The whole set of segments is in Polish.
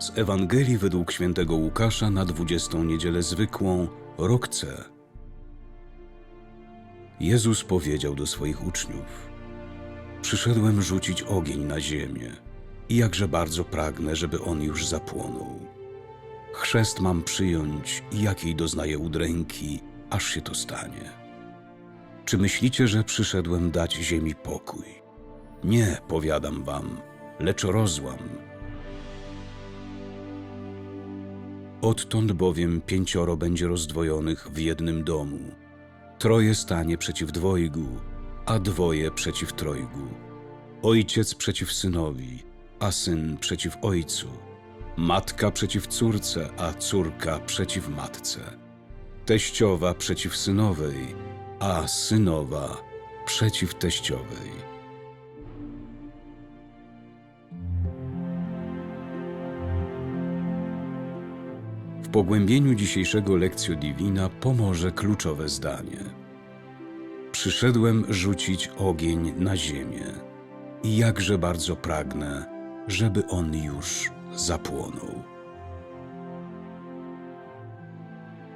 Z Ewangelii według świętego Łukasza na 20 niedzielę zwykłą, rok C. Jezus powiedział do swoich uczniów: Przyszedłem rzucić ogień na ziemię i jakże bardzo pragnę, żeby on już zapłonął. Chrzest mam przyjąć i jakiej doznaję udręki, aż się to stanie. Czy myślicie, że przyszedłem dać ziemi pokój? Nie, powiadam wam, lecz rozłam. Odtąd bowiem pięcioro będzie rozdwojonych w jednym domu. Troje stanie przeciw dwojgu, a dwoje przeciw trojgu. Ojciec przeciw synowi, a syn przeciw ojcu. Matka przeciw córce, a córka przeciw matce. Teściowa przeciw synowej, a synowa przeciw teściowej. Pogłębieniu dzisiejszego lekcjo divina pomoże kluczowe zdanie. Przyszedłem rzucić ogień na ziemię i jakże bardzo pragnę, żeby on już zapłonął.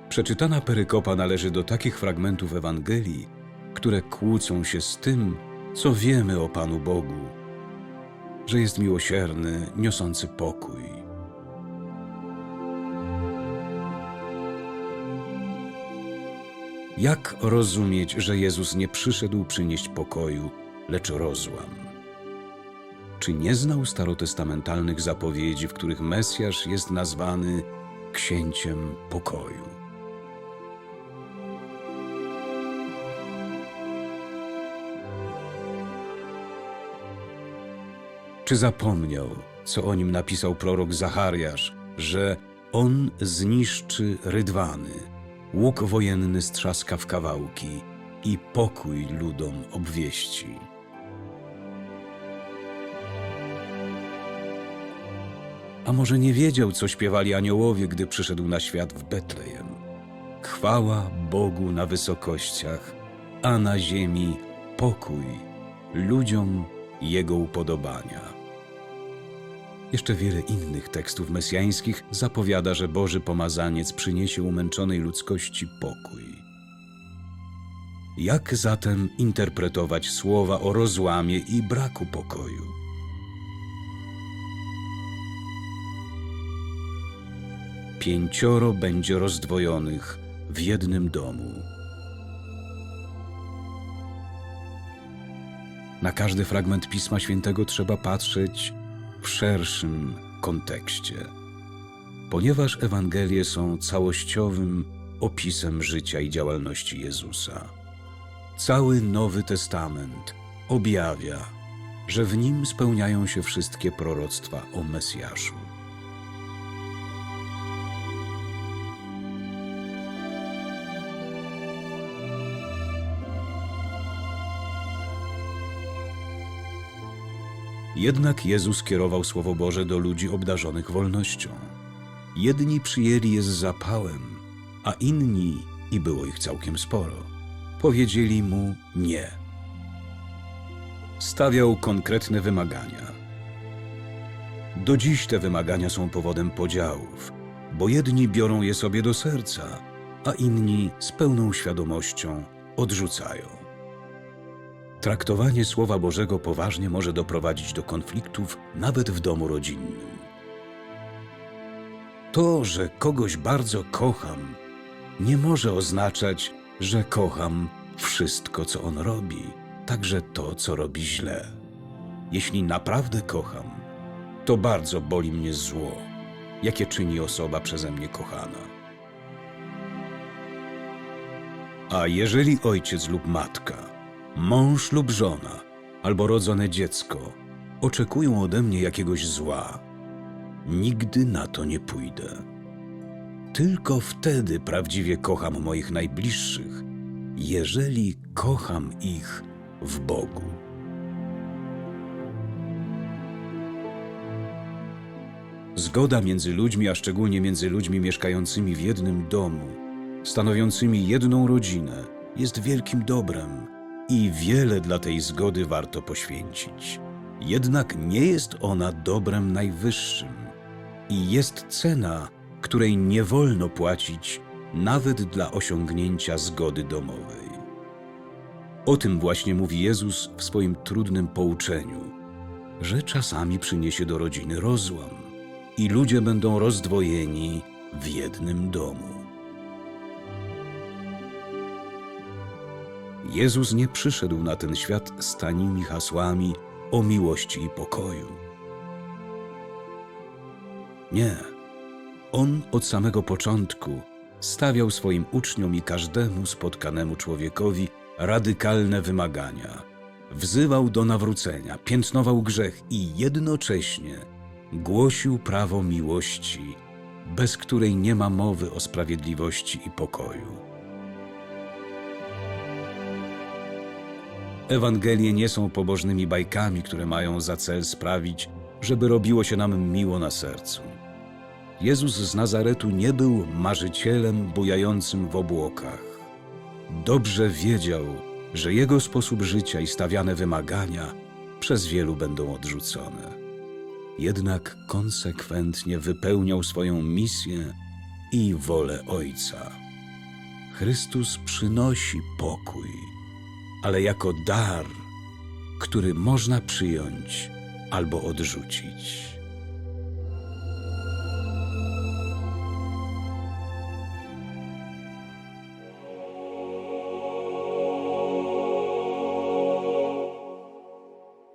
Przeczytana perykopa należy do takich fragmentów Ewangelii, które kłócą się z tym, co wiemy o Panu Bogu, że jest miłosierny, niosący pokój. Jak rozumieć, że Jezus nie przyszedł przynieść pokoju, lecz rozłam? Czy nie znał starotestamentalnych zapowiedzi, w których Mesjasz jest nazwany księciem pokoju? Czy zapomniał, co o nim napisał prorok Zachariasz, że on zniszczy rydwany, łuk wojenny strzaska w kawałki i pokój ludom obwieści? A może nie wiedział, co śpiewali aniołowie, gdy przyszedł na świat w Betlejem? Chwała Bogu na wysokościach, a na ziemi pokój ludziom Jego upodobania. Jeszcze wiele innych tekstów mesjańskich zapowiada, że Boży pomazaniec przyniesie umęczonej ludzkości pokój. Jak zatem interpretować słowa o rozłamie i braku pokoju? Pięcioro będzie rozdwojonych w jednym domu. Na każdy fragment Pisma Świętego trzeba patrzeć w szerszym kontekście, ponieważ Ewangelie są całościowym opisem życia i działalności Jezusa. Cały Nowy Testament objawia, że w nim spełniają się wszystkie proroctwa o Mesjaszu. Jednak Jezus kierował Słowo Boże do ludzi obdarzonych wolnością. Jedni przyjęli je z zapałem, a inni, i było ich całkiem sporo, powiedzieli mu nie. Stawiał konkretne wymagania. Do dziś te wymagania są powodem podziałów, bo jedni biorą je sobie do serca, a inni z pełną świadomością odrzucają. Traktowanie Słowa Bożego poważnie może doprowadzić do konfliktów nawet w domu rodzinnym. To, że kogoś bardzo kocham, nie może oznaczać, że kocham wszystko, co on robi, także to, co robi źle. Jeśli naprawdę kocham, to bardzo boli mnie zło, jakie czyni osoba przeze mnie kochana. A jeżeli ojciec lub matka, mąż lub żona, albo rodzone dziecko oczekują ode mnie jakiegoś zła, nigdy na to nie pójdę. Tylko wtedy prawdziwie kocham moich najbliższych, jeżeli kocham ich w Bogu. Zgoda między ludźmi, a szczególnie między ludźmi mieszkającymi w jednym domu, stanowiącymi jedną rodzinę, jest wielkim dobrem i wiele dla tej zgody warto poświęcić. Jednak nie jest ona dobrem najwyższym. i jest cena, której nie wolno płacić nawet dla osiągnięcia zgody domowej. O tym właśnie mówi Jezus w swoim trudnym pouczeniu, że czasami przyniesie do rodziny rozłam i ludzie będą rozdwojeni w jednym domu. Jezus nie przyszedł na ten świat z tanimi hasłami o miłości i pokoju. Nie. On od samego początku stawiał swoim uczniom i każdemu spotkanemu człowiekowi radykalne wymagania. Wzywał do nawrócenia, piętnował grzech i jednocześnie głosił prawo miłości, bez której nie ma mowy o sprawiedliwości i pokoju. Ewangelie nie są pobożnymi bajkami, które mają za cel sprawić, żeby robiło się nam miło na sercu. Jezus z Nazaretu nie był marzycielem bujającym w obłokach. Dobrze wiedział, że jego sposób życia i stawiane wymagania przez wielu będą odrzucone. Jednak konsekwentnie wypełniał swoją misję i wolę Ojca. Chrystus przynosi pokój, ale jako dar, który można przyjąć albo odrzucić.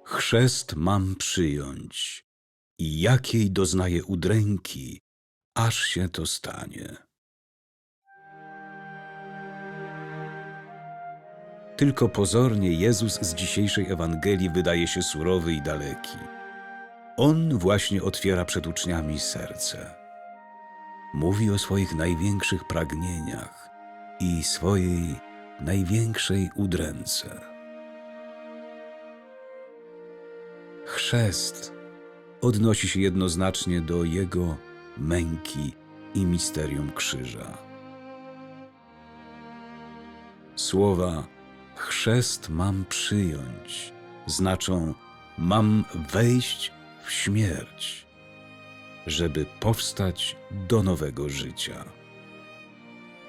Chrzest mam przyjąć i jakiej doznaję udręki, aż się to stanie. Tylko pozornie Jezus z dzisiejszej Ewangelii wydaje się surowy i daleki. On właśnie otwiera przed uczniami serce. Mówi o swoich największych pragnieniach i swojej największej udręce. Chrzest odnosi się jednoznacznie do Jego męki i misterium krzyża. Słowa chrzest mam przyjąć znaczą mam wejść w śmierć, żeby powstać do nowego życia.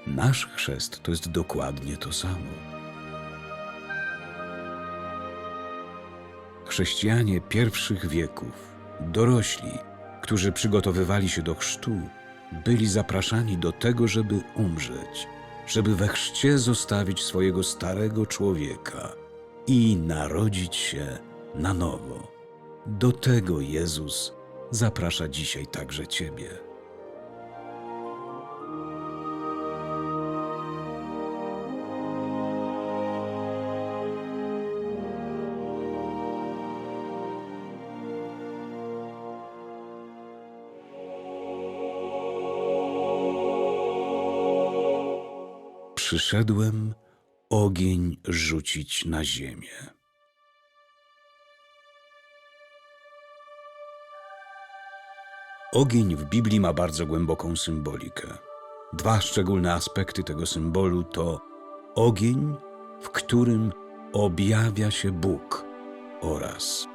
Nasz chrzest to jest dokładnie to samo. Chrześcijanie pierwszych wieków, dorośli, którzy przygotowywali się do chrztu, byli zapraszani do tego, żeby umrzeć, żeby we chrzcie zostawić swojego starego człowieka i narodzić się na nowo. Do tego Jezus zaprasza dzisiaj także Ciebie. Przyszedłem ogień rzucić na ziemię. Ogień w Biblii ma bardzo głęboką symbolikę. Dwa szczególne aspekty tego symbolu to ogień, w którym objawia się Bóg, oraz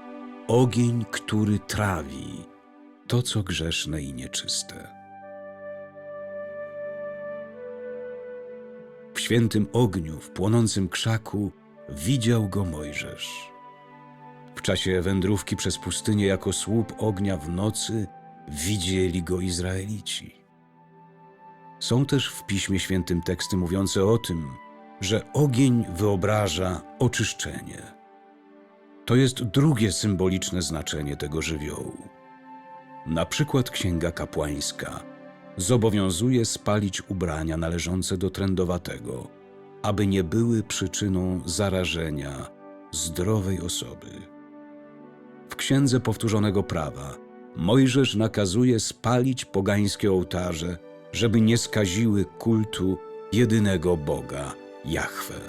ogień, który trawi to, co grzeszne i nieczyste. Świętym ogniu, w płonącym krzaku, widział go Mojżesz. W czasie wędrówki przez pustynię jako słup ognia w nocy widzieli go Izraelici. Są też w Piśmie Świętym teksty mówiące o tym, że ogień wyobraża oczyszczenie. To jest drugie symboliczne znaczenie tego żywiołu. Na przykład Księga Kapłańska zobowiązuje spalić ubrania należące do trędowatego, aby nie były przyczyną zarażenia zdrowej osoby. W Księdze Powtórzonego Prawa Mojżesz nakazuje spalić pogańskie ołtarze, żeby nie skaziły kultu jedynego Boga, Jahwe.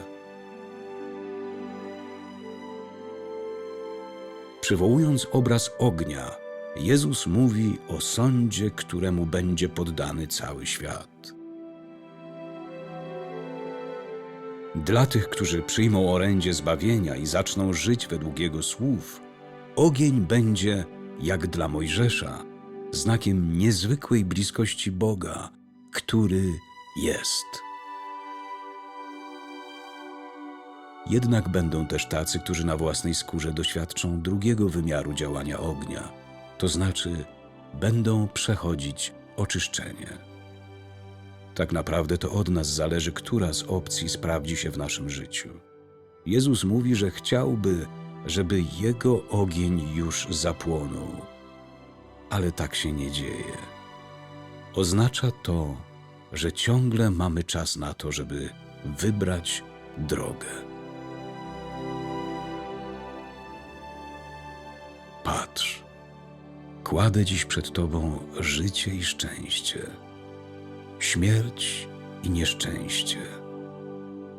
Przywołując obraz ognia, Jezus mówi o sądzie, któremu będzie poddany cały świat. Dla tych, którzy przyjmą orędzie zbawienia i zaczną żyć według Jego słów, ogień będzie, jak dla Mojżesza, znakiem niezwykłej bliskości Boga, który jest. Jednak będą też tacy, którzy na własnej skórze doświadczą drugiego wymiaru działania ognia, to znaczy będą przechodzić oczyszczenie. Tak naprawdę to od nas zależy, która z opcji sprawdzi się w naszym życiu. Jezus mówi, że chciałby, żeby Jego ogień już zapłonął, ale tak się nie dzieje. Oznacza to, że ciągle mamy czas na to, żeby wybrać drogę. Patrz, kładę dziś przed Tobą życie i szczęście, śmierć i nieszczęście.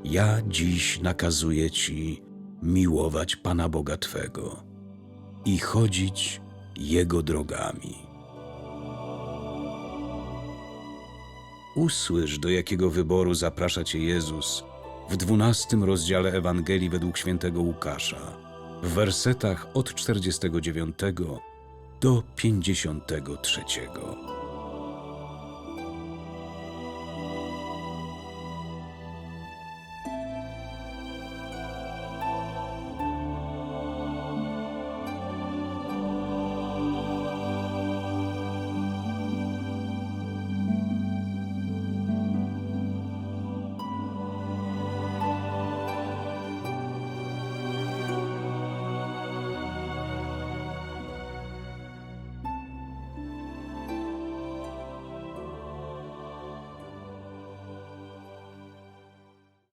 Ja dziś nakazuję Ci miłować Pana Boga Twego i chodzić Jego drogami. Usłysz, do jakiego wyboru zaprasza Cię Jezus w dwunastym rozdziale Ewangelii według świętego Łukasza, w wersetach od 49 do 53.